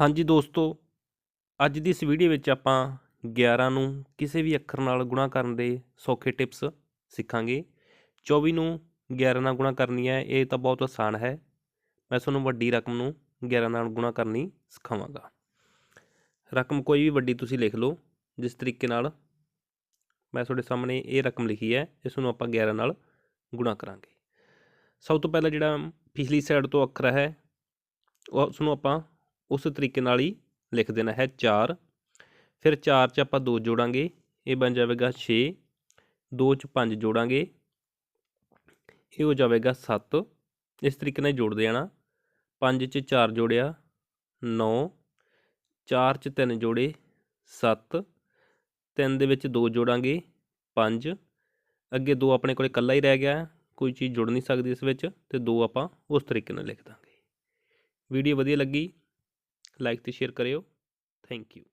ਹਾਂਜੀ ਦੋਸਤੋ, ਅੱਜ ਦੀ ਇਸ ਵੀਡੀਓ ਵਿੱਚ ਆਪਾਂ 11 ਨੂੰ ਕਿਸੇ ਵੀ ਅੱਖਰ ਨਾਲ ਗੁਣਾ ਕਰਨ ਦੇ ਸੌਖੇ ਟਿਪਸ ਸਿੱਖਾਂਗੇ। 24 ਨੂੰ 11 ਨਾਲ ਗੁਣਾ ਕਰਨੀ ਹੈ, ਇਹ ਤਾਂ ਬਹੁਤ ਆਸਾਨ ਹੈ। ਮੈਂ ਤੁਹਾਨੂੰ ਵੱਡੀ ਰਕਮ ਨੂੰ 11 ਨਾਲ ਗੁਣਾ ਕਰਨੀ ਸਿਖਾਵਾਂਗਾ। ਰਕਮ ਕੋਈ ਵੀ ਵੱਡੀ ਤੁਸੀਂ ਲਿਖ ਲਓ, ਜਿਸ ਤਰੀਕੇ ਨਾਲ ਮੈਂ ਤੁਹਾਡੇ ਸਾਹਮਣੇ ਇਹ ਰਕਮ ਲਿਖੀ ਹੈ, ਇਸ ਨੂੰ ਆਪਾਂ 11 ਨਾਲ ਗੁਣਾ ਕਰਾਂਗੇ। ਸਭ ਤੋਂ ਪਹਿਲਾਂ ਜਿਹੜਾ ਪਿਛਲੀ ਸਾਈਡ ਤੋਂ ਅੱਖਰ ਹੈ ਉਸ ਨੂੰ ਆਪਾਂ ਉਸ ਤਰੀਕੇ ਨਾਲ ਹੀ ਲਿਖ ਦੇਣਾ ਹੈ 4 ਫਿਰ 4 ਚ ਆਪਾਂ 2 ਜੋੜਾਂਗੇ, ਇਹ ਬਣ ਜਾਵੇਗਾ 6 2 ਚ 5 ਜੋੜਾਂਗੇ, ਇਹ ਹੋ ਜਾਵੇਗਾ 7 ਇਸ ਤਰੀਕੇ ਨਾਲ ਜੋੜਦੇ ਜਾਣਾ 5 ਚ 4 ਜੋੜਿਆ 9 4 ਚ 3 ਜੋੜੇ 7 3 ਦੇ ਵਿੱਚ 2 ਜੋੜਾਂਗੇ 5 ਅੱਗੇ 2 ਆਪਣੇ ਕੋਲੇ ਇਕੱਲਾ ਹੀ ਰਹਿ ਗਿਆ, ਕੋਈ ਚੀਜ਼ ਜੁੜ ਨਹੀਂ ਸਕਦੀ ਇਸ ਵਿੱਚ, ਤੇ 2 ਆਪਾਂ ਉਸ ਤਰੀਕੇ ਨਾਲ ਲਿਖ ਦਾਂਗੇ। ਵੀਡੀਓ ਵਧੀਆ ਲੱਗੀ ਲਾਈਕ ਤੇ ਸ਼ੇਅਰ ਕਰਿਓ। Thank you